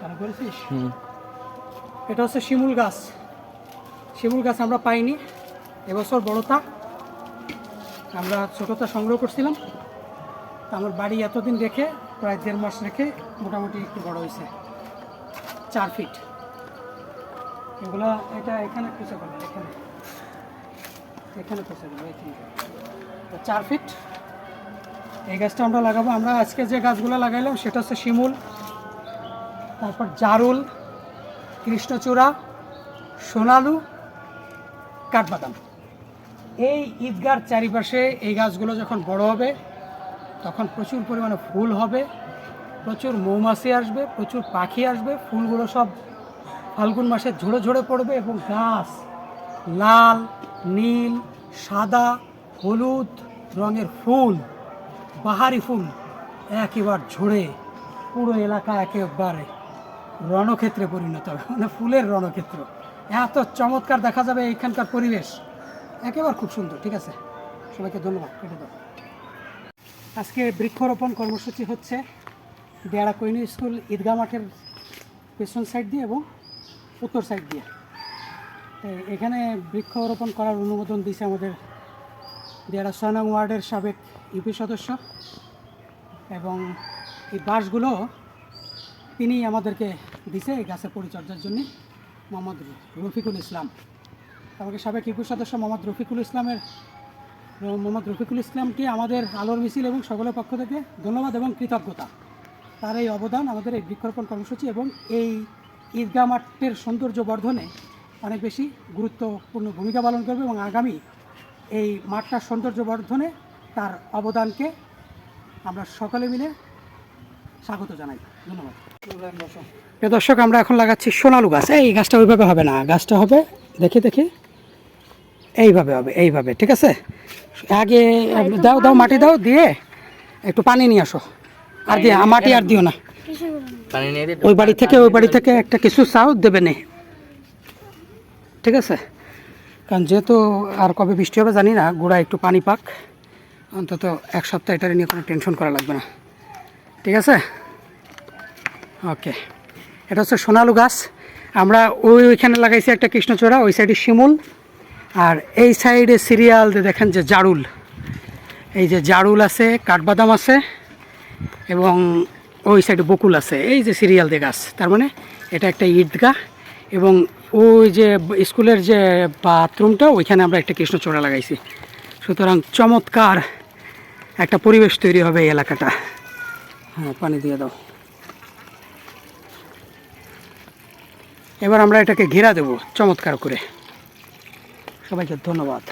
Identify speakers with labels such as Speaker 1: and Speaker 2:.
Speaker 1: চালু করেছিস? এটা হচ্ছে শিমুল গাছ। শিমুল গাছ আমরা পাইনি। এবছর বড়তা আমরা ছোটতা সংগ্রহ করছিলাম। আমার বাড়ি এতদিন রেখে প্রায় দেড় মাস রেখে মোটামুটি একটু বড় হয়েছে। চার ফিট। এগুলা এটা এখানে খুঁজে গেল এখানে। এখানে খুঁজে গেল এখানে তো চার ফিট। এই গাছটা আমরা লাগাবো। আমরা আজকে যে গাছগুলো লাগাইলাম সেটা হচ্ছে শিমুল। তারপর জারুল, কৃষ্ণচূড়া, সোনালু, কাঠবাদাম। এই ঈদগার চারিপাশে এই গাছগুলো যখন বড় হবে, তখন প্রচুর পরিমাণে ফুল হবে, প্রচুর মৌমাছি আসবে, প্রচুর পাখি আসবে, ফুলগুলো সব ফাল্গুন মাসে ঝরে ঝরে পড়বে এবং গাছ লাল, নীল, সাদা, হলুদ রঙের ফুল, বাহারি ফুল একেবার ঝরে পুরো এলাকা একেবারে রণক্ষেত্রে পরিণত হবে মানে ফুলের রণক্ষেত্র। এত চমৎকার দেখা যাবে এখানকার পরিবেশ। একেবারে খুব সুন্দর, ঠিক আছে? সবাইকে ধন্যবাদ, কেটে দাও। আজকে বৃক্ষরোপণ কর্মসূচি হচ্ছে দেয়ারা কৈনি স্কুল ঈদগাহ মাঠের পেছন সাইড দিয়ে এবং উত্তর সাইড দিয়ে। এখানে বৃক্ষরোপণ করার অনুমোদন দিয়েছে আমাদের দেয়ারা ছয় ওয়ার্ডের সাবেক ইউপি সদস্য এবং এই বাঁশগুলো তিনি আমাদেরকে দিছে এই গাছের পরিচর্যার জন্য, মোহাম্মদ রফিকুল ইসলাম। আমাকে সাবেক ইউপি সদস্য মোহাম্মদ রফিকুল ইসলামের, মোহাম্মদ রফিকুল ইসলামকে আমাদের আলোর মিছিল এবং সকলের পক্ষ থেকে ধন্যবাদ এবং কৃতজ্ঞতা। তার এই অবদান আমাদের এই বৃক্ষরোপণ কর্মসূচি এবং এই ঈদগাহ মাঠের সৌন্দর্য বর্ধনে অনেক বেশি গুরুত্বপূর্ণ ভূমিকা পালন করবে এবং আগামী এই মাঠটার সৌন্দর্য বর্ধনে তার অবদানকে আমরা সকলে মিলে স্বাগত জানাই। ধন্যবাদ। প্রিয় দর্শক আমরা এখন লাগাচ্ছি সোনালু গাছ। এই গাছটা ওইভাবে হবে না। গাছটা হবে দেখি দেখি। এইভাবে হবে এইভাবে ঠিক আছে? আগে দাও দাও মাটি দাও দিয়ে একটু পানি নিয়ে আসো। আর দিয়ে মাটি আর দিও না।
Speaker 2: পানি নিয়ে দিয়ে
Speaker 1: ওই বাড়ি থেকে ওই বাড়ি থেকে একটা কিছু চাও দেবে নে। ঠিক আছে? কারণ যেহেতু আর কবে বৃষ্টি হবে জানি না গোড়া একটু পানি পাক। অন্তত এক সপ্তাহ এটা নিয়ে কোনো টেনশন করা লাগবে না। ঠিক আছে? ওকে এটা হচ্ছে সোনালু গাছ। আমরা ওই ওইখানে লাগাইছি একটা কৃষ্ণচূড়া, ওই সাইডে শিমুল। আর এই সাইডে সিরিয়াল দেখেন যে জারুল। এই যে জারুল আছে, কাঠবাদাম আছে, এবং ওই সাইডে বকুল আছে। এই যে সিরিয়াল দিয়ে গাছ, তার মানে এটা একটা ঈদগাহ। এবং ওই যে স্কুলের যে বাথরুমটা, ওইখানে আমরা একটা কৃষ্ণচূড়া লাগাইছি। সুতরাং চমৎকার একটা পরিবেশ তৈরি হবে এই এলাকাটা। হ্যাঁ পানি দিয়ে দাও। এবার আমরা এটাকে ঘেরা দেব চমৎকার করে। সবাইকে ধন্যবাদ।